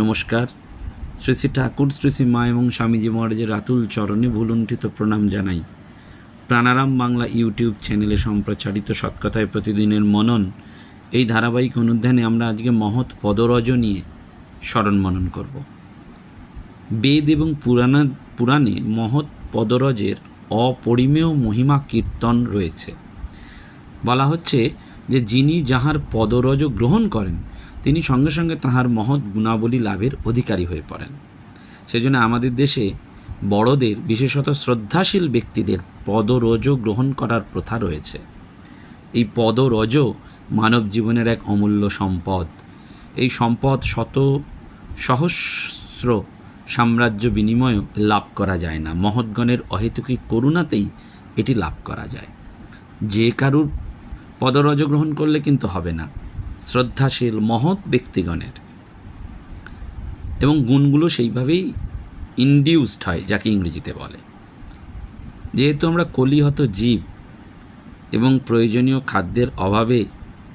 নমস্কার। শ্রী শ্রী ঠাকুর, শ্রী শ্রী মা এবং স্বামীজি মহারাজের রাতুল চরণে ভুলুণ্ঠিত প্রণাম জানাই। প্রাণারাম বাংলা ইউটিউব চ্যানেলে সম্প্রচারিত সৎকথায় প্রতিদিনের মনন, এই ধারাবাহিক অনুধ্যানে আমরা আজকে মহৎ পদরজ নিয়ে স্মরণ মনন করব। বেদ এবং পুরাণা, পুরাণে মহৎ পদরজের অপরিমেয় মহিমা কীর্তন রয়েছে। বলা হচ্ছে যে যিনি যাহার পদরজ গ্রহণ করেন তিনি সঙ্গে সঙ্গে তাহার মহৎ গুণাবলী লাভের অধিকারী হয়ে পড়েন। সেজন্য আমাদের দেশে বড়দের, বিশেষত শ্রদ্ধাশীল ব্যক্তিদের পদরজ গ্রহণ করার প্রথা রয়েছে। এই পদরজ মানব জীবনের এক অমূল্য সম্পদ। এই সম্পদ শত সহস্র সাম্রাজ্য বিনিময় লাভ করা যায় না। মহৎগণের অহেতুকী করুণাতেই এটি লাভ করা যায়। যে কারুর পদরজ গ্রহণ করলে কিন্তু হবে না। শ্রদ্ধাশীল, মহৎ ব্যক্তিগণের। এবং গুণগুলো সেইভাবেই ইন্ডিউসড হয়, যাকে ইংরেজিতে বলে। যেহেতু আমরা কলিহত জীব এবং প্রয়োজনীয় খাদ্যের অভাবে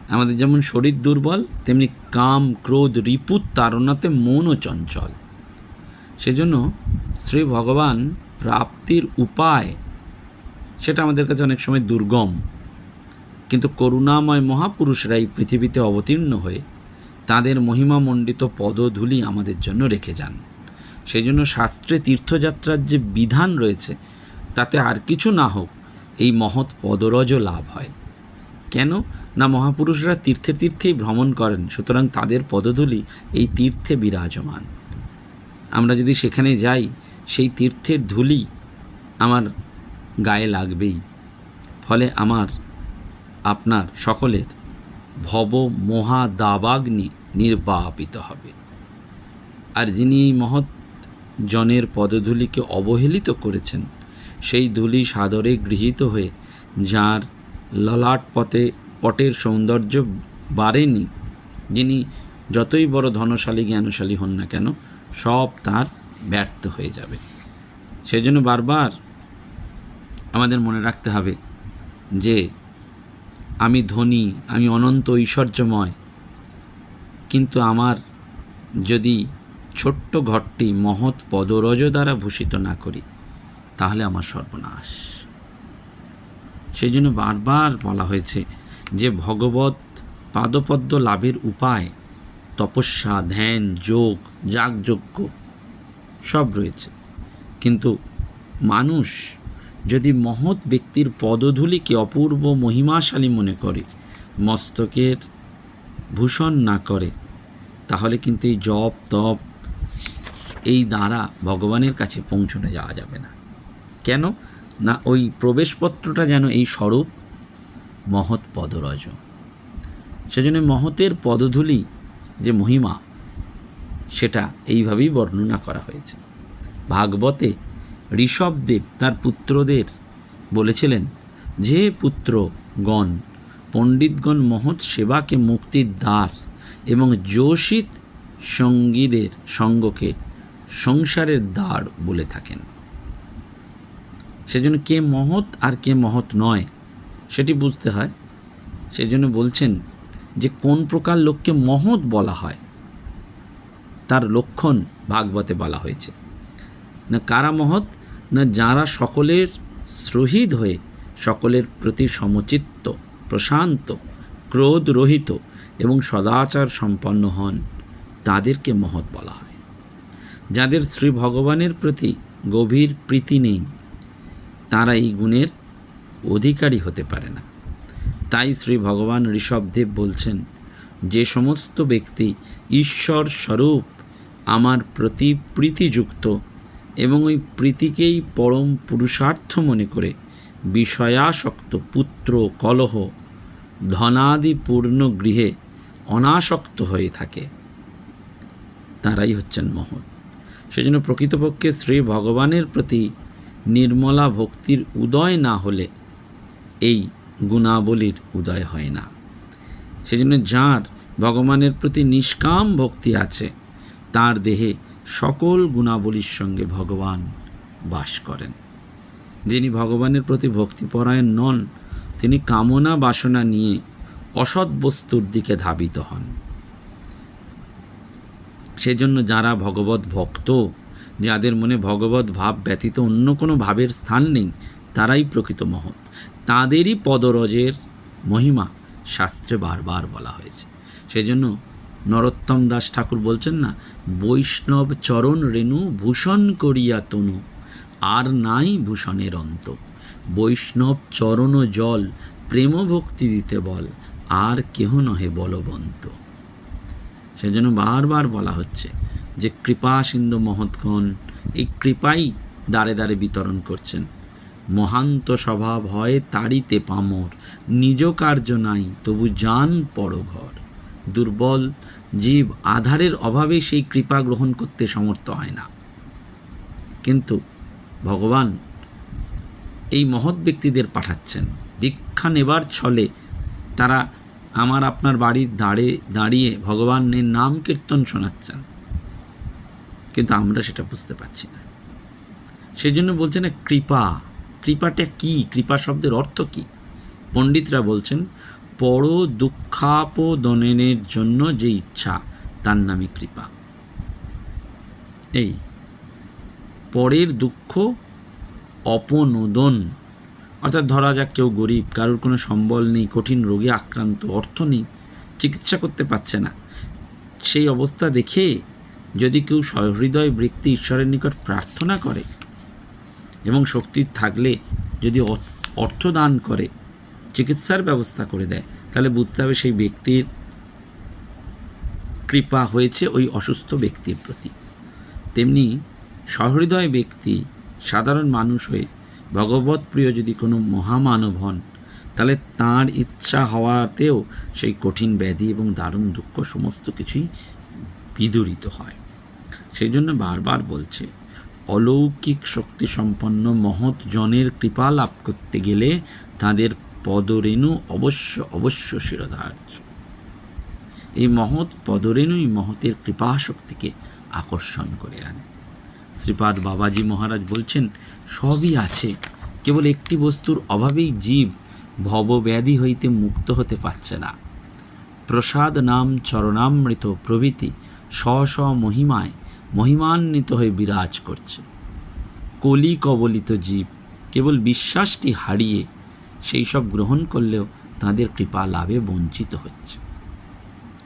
আমাদের যেমন শরীর দুর্বল, তেমনি কাম, ক্রোধ, রিপুত তাড়নাতে মনও চঞ্চল। সেজন্য শ্রী ভগবান প্রাপ্তির উপায়, সেটা আমাদের কাছে অনেক সময় দুর্গম। কিন্তু করুণাময় মহাপুরুষরা এই পৃথিবীতে অবতীর্ণ হয়ে তাদের মহিমামণ্ডিত পদধূলি আমাদের জন্য রেখে যান। সেই জন্য শাস্ত্রে তীর্থযাত্রার যে বিধান রয়েছে, তাতে আর কিছু না হোক এই মহৎ পদরজ লাভ হয়। কেন? না, মহাপুরুষরা তীর্থে তীর্থেই ভ্রমণ করেন, সুতরাং তাদের পদধূলি এই তীর্থে বিরাজমান। আমরা যদি সেখানে যাই, সেই তীর্থের ধুলি আমার গায়ে লাগবেই। ফলে আমার আপনার সকলের ভব মহাদাবাগ্নি নির্বাপিত হবে। আর যিনি এই মহৎ জনের পদধূলিকে অবহেলিত করেছেন, সেই ধূলি সাদরে গৃহীত হয়ে, যার ললাট পথে পটের সৌন্দর্য বাড়েনি, যিনি যতই বড় ধনশালী, জ্ঞানশালী হন না কেন, সব তার ব্যর্থ হয়ে যাবে। সেজন্য বারবার আমাদের মনে রাখতে হবে যে আমি ধনী, আমি অনন্ত ঐশ্বর্যময়। কিন্তু আমার যদি ছোট্ট ঘরটি মহৎ পদরজ দ্বারা ভূষিত না করি, তাহলে আমার সর্বনাশ। সেই জন্য বারবার বলা হয়েছে যে ভগবত পাদপদ্ম লাভের উপায়, তপস্যা, ধ্যান, যোগ, যাগযজ্ঞ সব রয়েছে। কিন্তু মানুষ যদি মহৎ ব্যক্তির পদধূলিকে অপূর্ব মহিমাশালী মনে করে, মস্তকের ভূষণ না করে, তাহলে কিন্তু এই জপ, তপ, এই দ্বারা ভগবানের কাছে পৌঁছনে যাওয়া যাবে না। কেন? না, ওই প্রবেশপত্রটা যেন এই স্বরূপ মহৎ পদরজ। সেজন্য মহতের পদধূলি যে মহিমা, সেটা এইভাবেই বর্ণনা করা হয়েছে। ভাগবতে ঋষভদেব তার পুত্রদের বলেছিলেন, যে পুত্রগণ পণ্ডিতগণ মহৎ সেবাকে মুক্তির দ্বার এবং যোশিত সঙ্গীদের সঙ্গকে সংসারের দ্বার বলে থাকেন। সেজন্য কে মহৎ আর কে মহৎ নয়, সেটি বুঝতে হয়। সেজন্য বলছেন যে কোন প্রকার লোককে মহৎ বলা হয়, তার লক্ষণ ভাগবতে বলা হয়েছে। না কারা মহৎ না যারা সকলের সহিদ হয়ে, সকলের প্রতি সমচিত্ত, প্রশান্ত, ক্রোধ রহিত এবং সদাচার সম্পন্ন হন, তাদেরকে মহৎ বলা হয়। যাদের শ্রী ভগবানের প্রতি গভীর প্রীতি নেই, তারা এই গুণের অধিকারী হতে পারে না। তাই শ্রী ভগবান ঋষভদেব বলছেন, যে সমস্ত ব্যক্তি ঈশ্বর স্বরূপ আমার প্রতি প্রীতিযুক্ত এবং ওই প্রীতিকেই পরম পুরুষার্থ মনে করে, বিষয়াসক্ত পুত্র কলহ ধনাদি পূর্ণ গৃহে অনাসক্ত হয়ে থাকে। তারাই হচ্ছেন মহৎ। সেজন্য প্রকৃতপক্ষে শ্রী ভগবানের প্রতি নির্মলা ভক্তির উদয় না হলে এই গুণাবলীর উদয় হয় না। সেজন্য যার ভগবানের প্রতি নিষ্কাম ভক্তি আছে, তার দেহে সকল গুণাবলীর সঙ্গে ভগবান বাস করেন। যিনি ভগবানের প্রতি ভক্তিপরায়ণ নন, তিনি কামনা বাসনা নিয়ে অসৎ বস্তুর দিকে ধাবিত হন। সেজন্য যারা ভগবত ভক্ত, যাদের মনে ভগবত ভাব ব্যতীত অন্য কোনো ভাবের স্থান নেই, তারাই প্রকৃত মহৎ। তাঁদেরই পদরজের মহিমা শাস্ত্রে বারবার বলা হয়েছে। সেজন্য নরোত্তম দাস ঠাকুর বলছেন না, বৈষ্ণব চরণ রেণু ভূষণ করিয়া তনু, আর নাই ভূষণের অন্ত। বৈষ্ণব চরণ জল, প্রেম ভক্তি দিতে বল, আর কেহ নহে বলবন্ত। সেজন্য বারবার বলা হচ্ছে যে, কৃপা সিন্ধু মহৎগণ, এই কৃপাই দ্বারে দ্বারে বিতরণ করছেন। মহান্ত স্বভাব হয় তাড়িতে পামর, নিজ কার্য নাই তবু যান পরঘর। দুর্বল জীব আধারের অভাবে সেই কৃপা গ্রহণ করতে সমর্থ হয় না। কিন্তু ভগবান এই মহৎ ব্যক্তিদের পাঠাচ্ছেন। ভিক্ষা নেবার ছলে তারা আমার আপনার বাড়ির দাঁড়ে দাঁড়িয়ে ভগবানের নাম কীর্তন শোনাচ্ছেন। কিন্তু আমরা সেটা বুঝতে পারছি না। সেই জন্য বলছে না, কৃপা। কৃপাটা কি? কৃপা শব্দের অর্থ কি? পণ্ডিতরা বলছেন পর দুঃখাপদনের জন্য যে ইচ্ছা, তার নামে কৃপা। এই, পরের দুঃখ অপনোদন। অর্থাৎ ধরা যাক কেউ গরিব, কারোর কোনো সম্বল নেই, কঠিন রোগে আক্রান্ত, অর্থ নেই, চিকিৎসা করতে পারছে না। সেই অবস্থা দেখে যদি কেউ সহৃদয় ব্যক্তি ঈশ্বরের নিকট প্রার্থনা করে এবং শক্তি থাকলে, যদি অর্থ দান করে চিকিৎসার ব্যবস্থা করে দেয়, তাহলে বুঝতে হবে সেই ব্যক্তির কৃপা হয়েছে ওই অসুস্থ ব্যক্তির প্রতি। তেমনি সহৃদয় ব্যক্তি, সাধারণ মানুষ হয়ে ভগবত প্রিয় যদি কোনো মহামানব হন, তাহলে তাঁর ইচ্ছা হওয়াতেও সেই কঠিন ব্যাধি এবং দারুণ দুঃখ সমস্ত কিছুই বিদূরিত হয়। সেই জন্য বারবার বলছে, অলৌকিক শক্তি সম্পন্ন মহৎ জনের কৃপা লাভ করতে গেলে তাদের পদরেণু অবশ্য অবশ্য শিরোধার্য। এই মহৎ পদরেণুই মহতের কৃপা শক্তিকে আকর্ষণ করে আনে। শ্রীপাদ বাবাজি মহারাজ বলছেন, সবই আছে, কেবল একটি বস্তুর অভাবেই জীব ভবব্যাধি হইতে মুক্ত হতে পারছে না। প্রসাদ নাম চরণামৃত প্রভৃতি স্ব স্ব মহিমায় মহিমান্বিত হয়ে বিরাজ করছে। কলি কবলিত জীব কেবল বিশ্বাসটি হারিয়ে সেই সব গ্রহণ করলেও তাদের কৃপা লাভে বঞ্চিত হচ্ছে।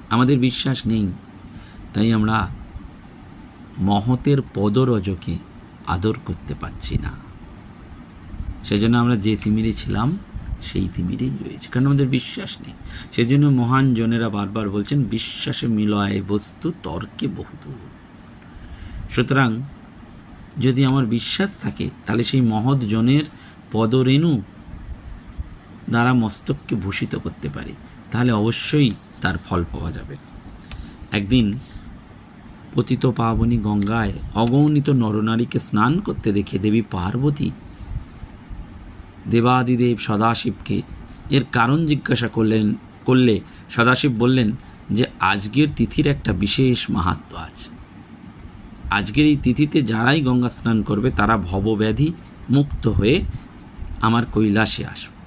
আমাদের বিশ্বাস নেই, তাই আমরা মহতের পদরজকে আদর করতে পারছি না। সেজন্য আমরা যে তিমিরে ছিলাম, সেই তিমিরেই রয়েছে। কারণ আমাদের বিশ্বাস নেই। সেজন্য মহান জনেরা বারবার বলছেন, বিশ্বাসে মিলয় বস্তু, তর্কে বহুদূর। সুতরাং যদি আমার বিশ্বাস থাকে, তাহলে সেই মহৎ জনের পদরেণু দ্বারা মস্তককে ভূষিত করতে পারি, তাহলে অবশ্যই তার ফল পাওয়া যাবে। একদিন পতিত পাবনী গঙ্গায় অগণিত নরনারীকে স্নান করতে দেখে দেবী পার্বতী দেবাদিদেব সদাশিবকে এর কারণ জিজ্ঞাসা করলেন, করলে সদাশিব বললেন যে, আজকের তিথির একটা বিশেষ মাহাত্ম আছে। আজকের এই তিথিতে যারাই গঙ্গা স্নান করবে, তারা ভবব্যাধি মুক্ত হয়ে আমার কৈলাসে আসবে।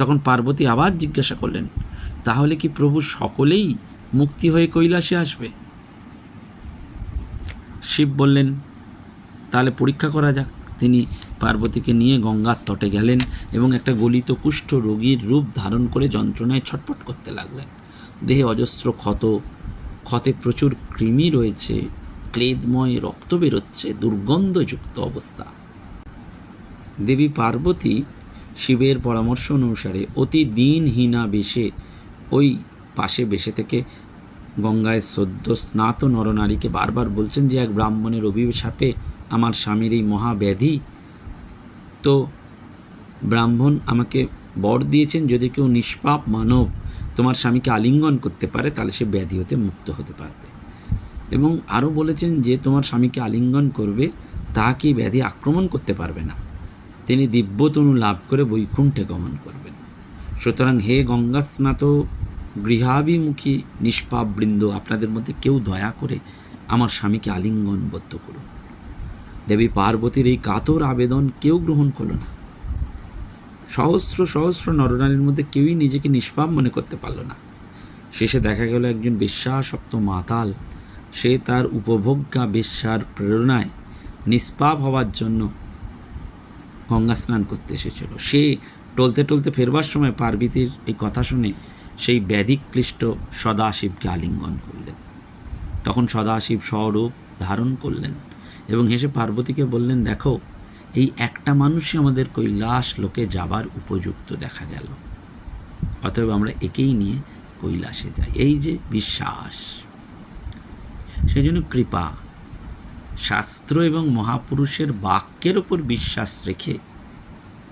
তখন পার্বতী আবার জিজ্ঞাসা করলেন, তাহলে কি প্রভু সকলেই মুক্তি হয়ে কৈলাসে আসবে? শিব বললেন, তাহলে পরীক্ষা করা যাক। তিনি পার্বতীকে নিয়ে গঙ্গার তটে গেলেন এবং একটা গলিত কুষ্ঠ রোগীর রূপ ধারণ করে যন্ত্রণায় ছটফট করতে লাগলেন। দেহে অজস্র ক্ষত, ক্ষতে প্রচুর কৃমি রয়েছে, ক্লেদময় রক্ত বেরোচ্ছে, দুর্গন্ধযুক্ত অবস্থা। দেবী পার্বতী শিবের পরামর্শ অনুসারে অতি দিনহীনা বেশে ওই পাশে বেশে থেকে গঙ্গায় সদ্য স্নাত নরনারীকে বারবার বলছেন যে, এক ব্রাহ্মণের অভিশাপে আমার স্বামীর এই মহাব্যাধি। তো ব্রাহ্মণ আমাকে বর দিয়েছেন, যদি কেউ নিষ্পাপ মানব তোমার স্বামীকে আলিঙ্গন করতে পারে, তাহলে সে ব্যাধি হতে মুক্ত হতে পারবে। এবং আরও বলেছেন যে, তোমার স্বামীকে আলিঙ্গন করবে এই ব্যাধি আক্রমণ করতে পারবে না। তিনি দিব্যতনু লাভ করে বৈকুণ্ঠে গমন করবেন। সুতরাং হে গঙ্গা স্নাত গৃহাভিমুখী নিষ্পাপ বৃন্দ আপনাদের মধ্যে কেউ দয়া করে আমার স্বামীকে আলিঙ্গনবদ্ধ করুন। দেবী পার্বতীর এই কাতর আবেদন কেউ গ্রহণ করল না। সহস্র সহস্র নরনারীর মধ্যে কেউই নিজেকে নিষ্পাপ মনে করতে পারল না। শেষে দেখা গেল একজন বিশ্বাসক্ত মাতাল। সে তার উপভোগ্যা বেশ্যার প্রেরণায় নিষ্পাপ হওয়ার জন্য গঙ্গা স্নান করতে এসেছিল। সে টলতে টলতে ফেরবার সময় পার্বতীর এই কথা শুনে সেই ব্যাধিক্লিষ্ট সদাশিবকে আলিঙ্গন করলেন। তখন সদাশিব স্বরূপ ধারণ করলেন এবং হেসে পার্বতীকে বললেন, দেখো, এই একটা মানুষই আমাদের কৈলাস লোকে যাবার উপযুক্ত দেখা গেল। অতএব আমরা একেই নিয়ে কৈলাসে যাই। এই যে বিশ্বাস। সেই জন্য কৃপা শাস্ত্র এবং মহাপুরুষের বাক্যের ওপর বিশ্বাস রেখে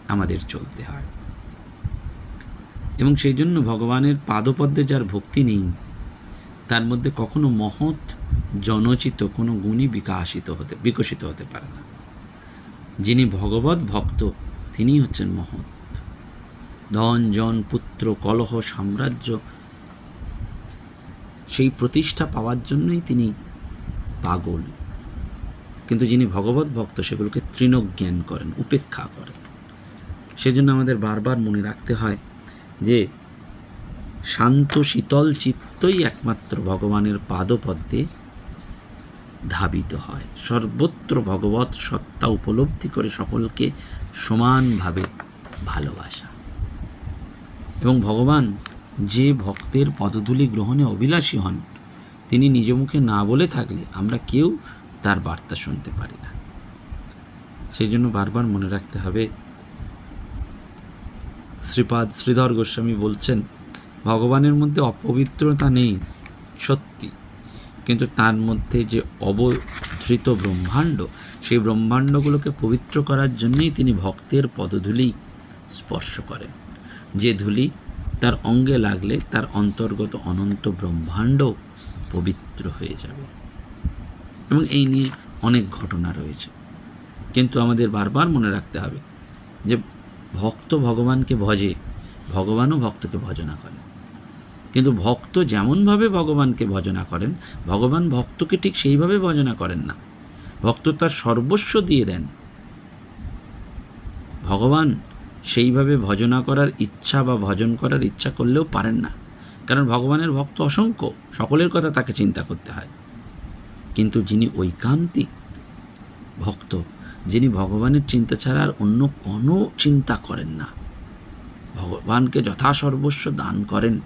আমাদের চলতে হয়। এবং সেই জন্য ভগবানের পাদপদ্মে যার ভক্তি নেই, তার মধ্যে কখনো মহৎ জনচিত কোনো গুণই বিকাশিত হতে, বিকশিত হতে পারে না। যিনি ভগবত ভক্ত তিনি হচ্ছেন মহৎ। ধন, জন, পুত্র, কলহ, সাম্রাজ্য, সেই প্রতিষ্ঠা পাওয়ার জন্যই তিনি পাগল। কিন্তু যিনি ভগবত ভক্ত, সেগুলোকে তৃণজ্ঞান করেন, উপেক্ষা করেন। সেজন্য আমাদের বারবার মনে রাখতে হয় যে শান্ত, শীতল চিত্তই একমাত্র ভগবানের পাদপদ্মে ধাবিত হয়। সর্বত্র ভগবত সত্তা উপলব্ধি করে সকলকে সমানভাবে ভালোবাসা। এবং ভগবান যে ভক্তের পদধূলি গ্রহণে অভিলাষী হন, তিনি নিজ মুখে না বলে থাকলে আমরা কেউ তার বার্তা শুনতে পারি না। সেই জন্য বারবার মনে রাখতে হবে, শ্রীপাদ শ্রীধর গোস্বামী বলছেন, ভগবানের মধ্যে অপবিত্রতা নেই, সত্যি। কিন্তু তার মধ্যে যে অবধৃত ব্রহ্মাণ্ড, সেই ব্রহ্মাণ্ডগুলোকে পবিত্র করার জন্যই তিনি ভক্তের পদধূলি স্পর্শ করেন। যে ধূলি তার অঙ্গে লাগলে তার অন্তর্গত অনন্ত ব্রহ্মাণ্ড পবিত্র হয়ে যাবে। এবং এই নিয়ে অনেক ঘটনা রয়েছে। কিন্তু আমাদের বারবার মনে রাখতে হবে যে ভক্ত ভগবানকে ভজে, ভগবানও ভক্তকে ভজনা করেন। কিন্তু ভক্ত যেমনভাবে ভগবানকে ভজনা করেন, ভগবান ভক্তকে ঠিক সেইভাবে ভজনা করেন না। ভক্ত তার সর্বস্ব দিয়ে দেন। ভগবান সেইভাবে ভজনা করার ইচ্ছা বা ভজন করার ইচ্ছা করলেও পারেন না। কারণ ভগবানের ভক্ত অসংখ্য, সকলের কথা তাকে চিন্তা করতে হয়। কিন্তু যিনি ঐকান্তিক ভক্ত, যিনি ভগবানের চিন্তা ছাড়া আর অন্য কোনো চিন্তা করেন না, ভগবানকে যথাসর্বস্ব দান করেন,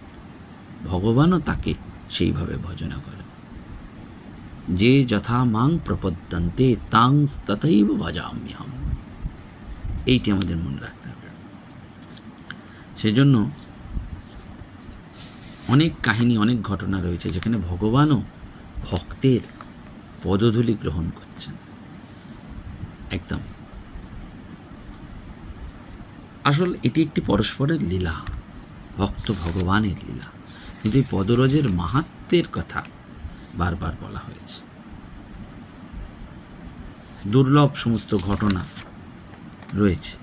ভগবানও তাকে সেইভাবে ভজনা করেন। যে যথা মাং প্রপদ্যন্তে তাং তথৈব ভজাম্যহম। এইটি আমাদের মনে রাখতে হবে। সেজন্য অনেক কাহিনী, অনেক ঘটনা রয়েছে যেখানে ভগবানও ভক্তের পদধূলি গ্রহণ করছেন। একদম। আসল এটি একটি পরস্পরের লীলা, ভক্ত ভগবানের লীলা। কিন্তু এই পদরজের মাহাত্মের কথা বারবার বলা হয়েছে। দুর্লভ সমস্ত ঘটনা রয়েছে।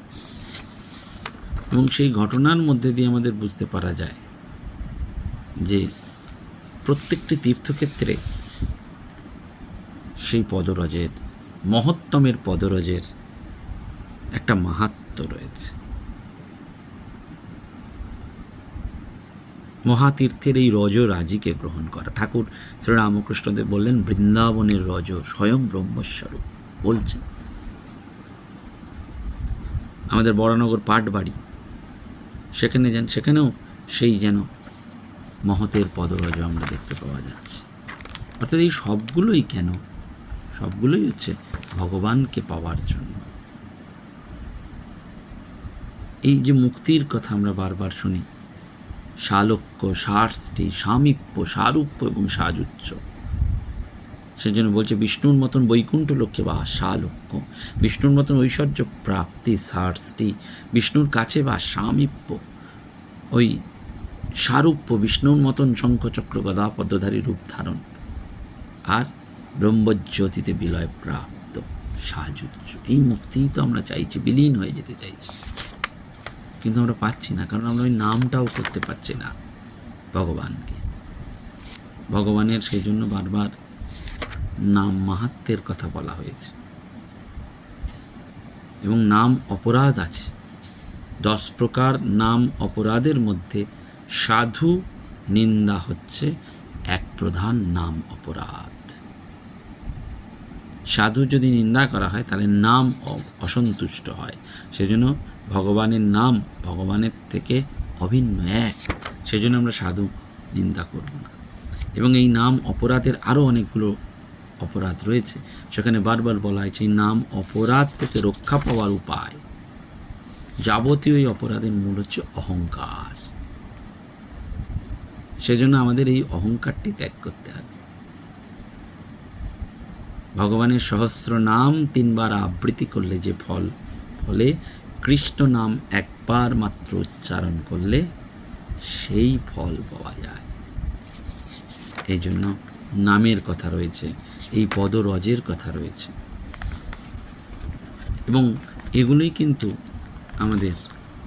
এবং সেই ঘটনার মধ্যে দিয়ে আমাদের বুঝতে পারা যায় যে প্রত্যেকটি তীর্থক্ষেত্রে সেই পদরজের, মহত্তমের পদরজের একটা মাহাত্ম রয়েছে। মহাতীর্থের এই রজ রাজিকে গ্রহণ করা। ঠাকুর শ্রীরামকৃষ্ণদেব বললেন, বৃন্দাবনের রজ স্বয়ং ব্রহ্মস্বরূপ বলছেন। আমাদের বরানগর পাটবাড়ি, সেখানে যেন, সেখানেও সেই যেন মহতের পদরজ আমরা দেখতে পাওয়া যাচ্ছে। অর্থাৎ এই সবগুলোই কেন সবগুলোই হচ্ছে ভগবানকে পাওয়ার জন্য। এই যে মুক্তির কথা আমরা বারবার শুনি, শালক্য সারষ্টি সামীপ্য, সারূপ্য এবং সাজুচ্চ সেজন্য বলছে, বিষ্ণুর মতন বৈকুণ্ঠ লক্ষ্যে বা শালক্য, বিষ্ণুর মতন ঐশ্বর্য প্রাপ্তি সারষ্টি বিষ্ণুর কাছে বা সামীপ্য, ওই সারূপ্য, বিষ্ণুর মতন শঙ্খচক্র গদা পদ্মধারী রূপ ধারণ। আর ব্রহ্মজ্যোতিতে বিলয় প্রাপ্ত সাহায্য এই মুক্তিই তো আমরা চাইছি, বিলীন হয়ে যেতে চাইছি। কিন্তু আমরা পাচ্ছি না, কারণ আমরা ওই নামটাও করতে পারছি না ভগবানকে। ভগবানের সেই জন্য বারবার নাম মাহাত্মের কথা বলা হয়েছে। এবং নাম অপরাধ আছে। দশ প্রকার নাম অপরাধের মধ্যে সাধু, নিন্দা হচ্ছে এক প্রধান নাম অপরাধ। সাধু যদি নিন্দা করা হয়, তাহলে নাম অসন্তুষ্ট হয়। সেজন্য ভগবানের নাম ভগবানের থেকে অভিন্ন এক। সেজন্য আমরা সাধু নিন্দা করব না। এবং এই নাম অপরাধের আরও অনেকগুলো অপরাধ রয়েছে। সেখানে বারবার বলা হয়েছে, নাম অপরাধ থেকে রক্ষা পাওয়ার উপায়। যাবতীয় এই অপরাধের মূল হচ্ছে অহংকার। সেজন্য আমাদের এই অহংকারটি ত্যাগ করতে হবে। ভগবানের সহস্র নাম তিনবার আবৃত্তি করলে যে ফল, ফলে কৃষ্ণ নাম একবার মাত্র উচ্চারণ করলে সেই ফল পাওয়া যায়। এই জন্য নামের কথা রয়েছে, এই পদরজের কথা রয়েছে। এবং এগুলোই কিন্তু আমাদের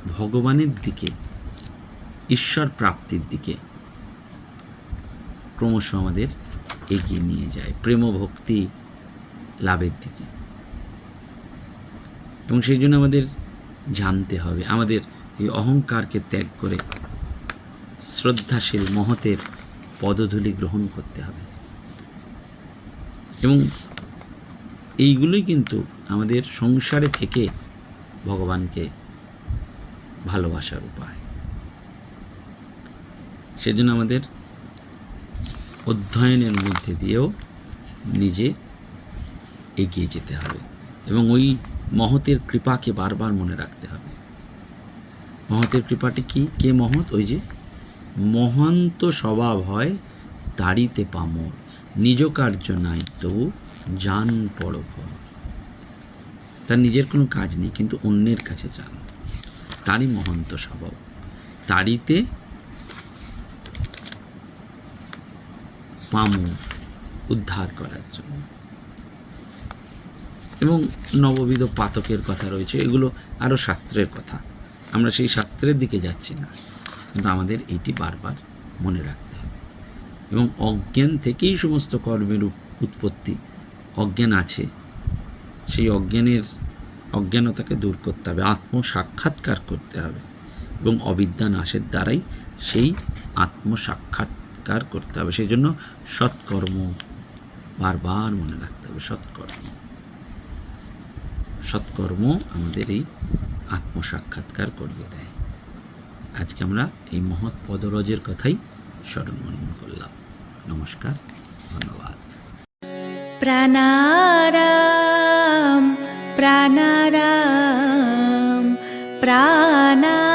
ভগবানের দিকে, ঈশ্বর প্রাপ্তির দিকে ক্রমশ আমাদের এগিয়ে নিয়ে যায়। প্রেম ভক্তি লাভের দিকে। এবং সেই জন্য আমাদের জানতে হবে, আমাদের এই অহংকারকে ত্যাগ করে শ্রদ্ধাশীল মহতের পদধূলি গ্রহণ করতে হবে। এবং এইগুলোই কিন্তু আমাদের সংসারে থেকে ভগবানকে ভালোবাসার উপায়। সেজন্য আমাদের অধ্যয়নের মধ্যে দিয়েও নিজে এগিয়ে যেতে হবে এবং ওই মহতের কৃপাকে বারবার মনে রাখতে হবে। মহতের কৃপাটি কি? কে মহৎ? ওই যে মহান্ত স্বভাব হয় দাড়িতে পামর নিজ কার্য নাই তবু যান পরপর তার নিজের কোনো কাজ নেই, কিন্তু অন্যের কাছে যান। তারই মহন্ত স্বভাব। তারিতে পামর উদ্ধার করার জন্য। এবং নববিধ পাতকের কথা রয়েছে, এগুলো আরও শাস্ত্রের কথা। আমরা সেই শাস্ত্রের দিকে যাচ্ছি না, কিন্তু আমাদের এইটি বারবার মনে রাখতে হবে। এবং অজ্ঞান থেকেই সমস্ত কর্মের উৎপত্তি অজ্ঞান আছে, সেই অজ্ঞানের, অজ্ঞানতাকে দূর করতে হবে আত্ম সাক্ষাৎকার করতে হবে। এবং অবিদ্যা নাশের দ্বারাই সেই আত্ম সাক্ষাৎকার করতে হবে। সেই জন্য সৎকর্ম বারবার মনে রাখতে হবে, সৎকর্ম। সৎকর্ম আমাদের এই আত্মসাক্ষাৎকার করিয়ে দেয়। আজকে আমরা এই মহৎ পদরজের কথাই স্মরণ করলাম। নমস্কার, ধন্যবাদ। প্রাণারাম প্রাণারাম প্রাণারাম।